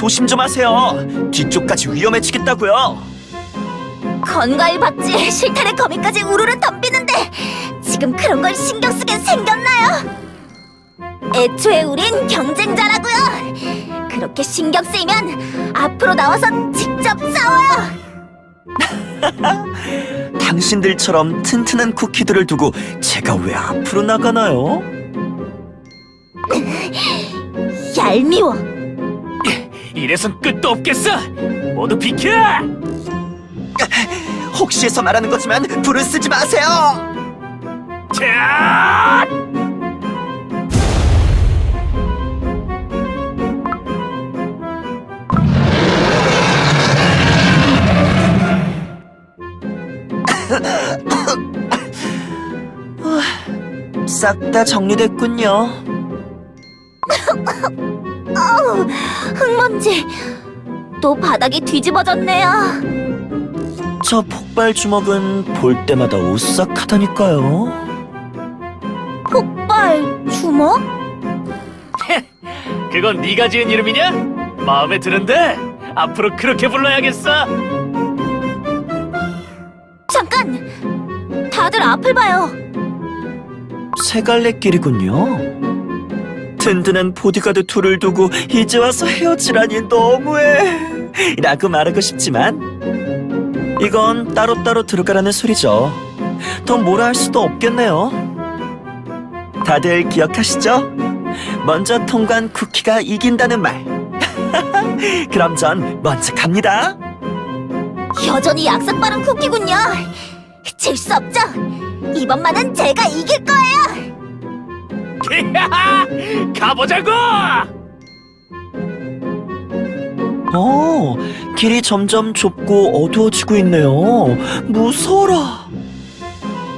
조심 좀 하세요. 뒤쪽까지 위험해지겠다고요. 건과일 박쥐 실타래 거미까지 우르르 덤비는데 지금 그런 걸 신경 쓰게 생겼나요? 애초에 우린 경쟁자라고요. 그렇게 신경 쓰이면 앞으로 나와서 직접 싸워요. 당신들처럼 튼튼한 쿠키들을 두고 제가 왜 앞으로 나가나요? 얄미워. 이래선 끝도 없겠어. 모두 비켜! 혹시 해서 말하는 거지만 불을 쓰지 마세요. 자! 싹 다 정리됐군요. 어우, 흙먼지. 또 바닥이 뒤집어졌네요. 저 폭발 주먹은 볼 때마다 오싹하다니까요. 폭발 주먹? 그건 네가 지은 이름이냐? 마음에 드는데 앞으로 그렇게 불러야겠어. 잠깐! 다들 앞을 봐요. 세 갈래길이군요. 든든한 보디가드 둘을 두고 이제 와서 헤어지라니 너무해. 라고 말하고 싶지만 이건 따로따로 들어가라는 소리죠. 더 뭐라 할 수도 없겠네요. 다들 기억하시죠? 먼저 통과한 쿠키가 이긴다는 말. 그럼 전 먼저 갑니다. 여전히 약삭 빠른 쿠키군요. 질 수 없죠. 이번만은 제가 이길 거예요. 가보자고! 어, 길이 점점 좁고 어두워지고 있네요. 무서워라.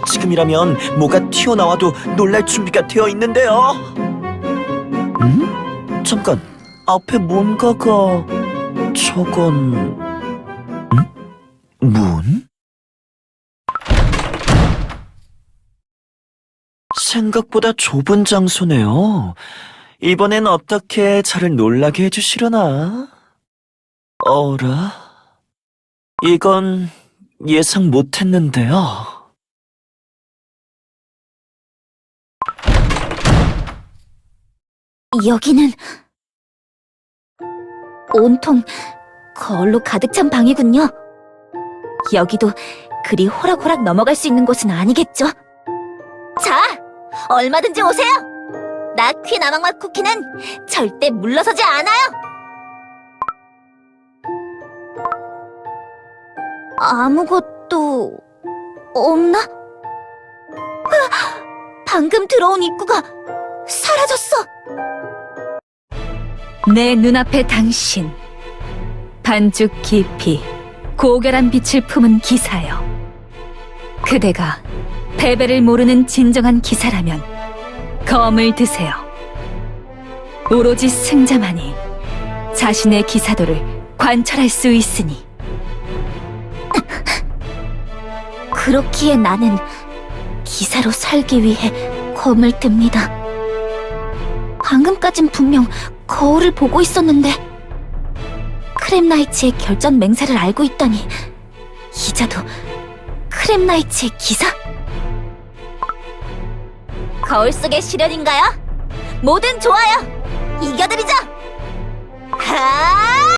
지금이라면 뭐가 튀어나와도 놀랄 준비가 되어 있는데요. 음? 잠깐, 앞에 뭔가가... 저건... 생각보다 좁은 장소네요. 이번엔 어떻게 저를 놀라게 해주시려나? 어라? 이건 예상 못했는데요. 여기는 온통 거울로 가득 찬 방이군요. 여기도 그리 호락호락 넘어갈 수 있는 곳은 아니겠죠? 자, 얼마든지 오세요. 나 퀴나망맛 쿠키는 절대 물러서지 않아요. 아무것도 없나? 방금 들어온 입구가 사라졌어. 내 눈앞에 당신 반죽 깊이 고결한 빛을 품은 기사여 그대가 패배를 모르는 진정한 기사라면 검을 드세요 오로지 승자만이 자신의 기사도를 관철할 수 있으니 그렇기에 나는 기사로 살기 위해 검을 듭니다. 방금까진 분명 거울을 보고 있었는데 크렘나이츠의 결전 맹세를 알고 있다니 이자도 크렘나이츠의 기사? 거울 속의 시련인가요? 뭐든 좋아요. 이겨드리죠. 하!